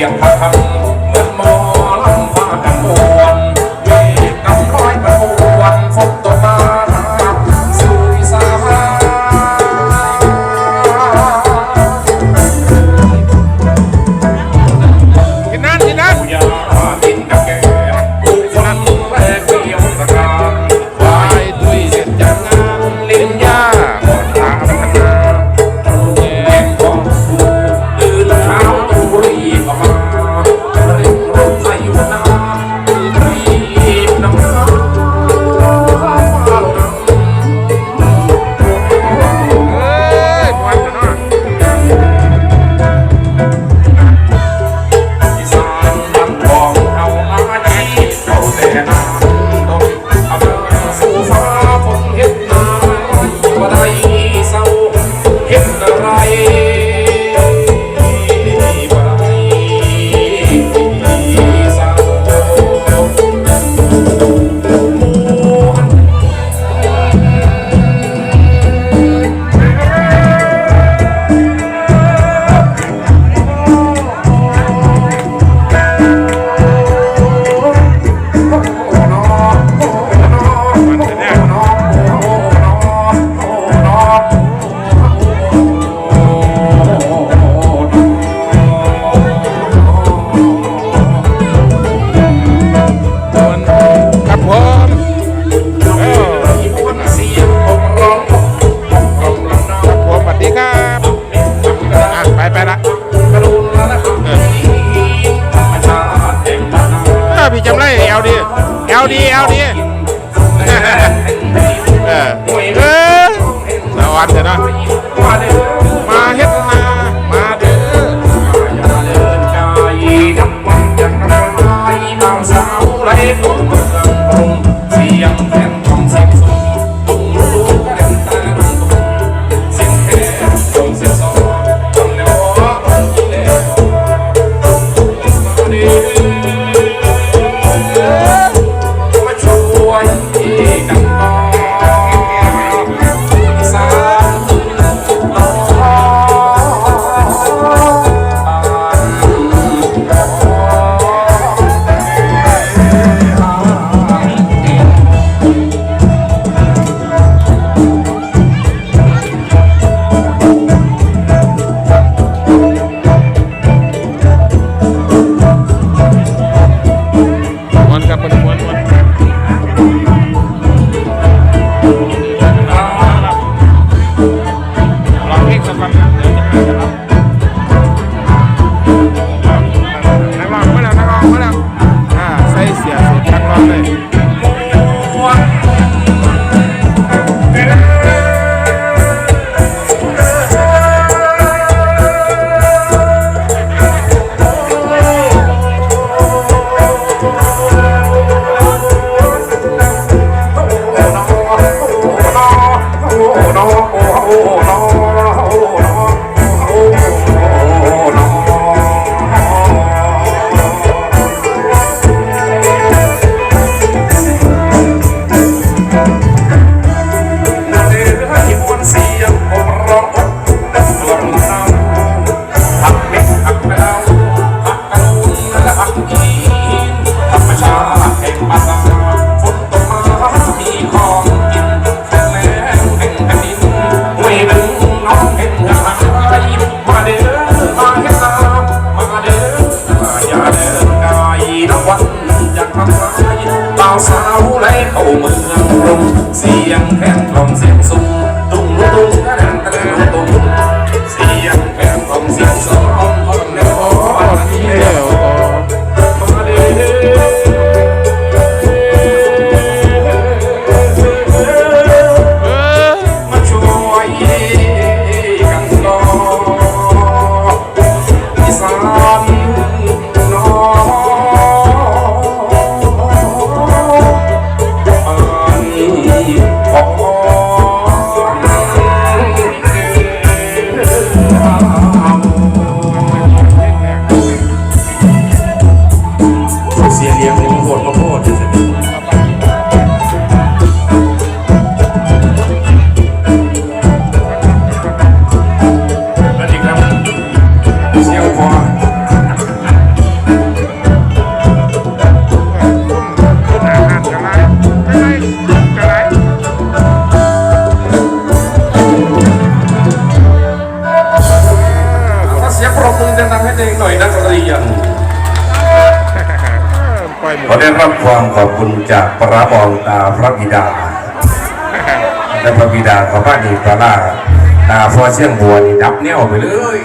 yeah, ha, ha. Guadará. เขาได้รับความขอบคุณจากพระบองตาพระบิดา และพระบิดาของพระดีพระลาตาพ่อเชียงบัวนี่ดับเนี่ยออกไปเลย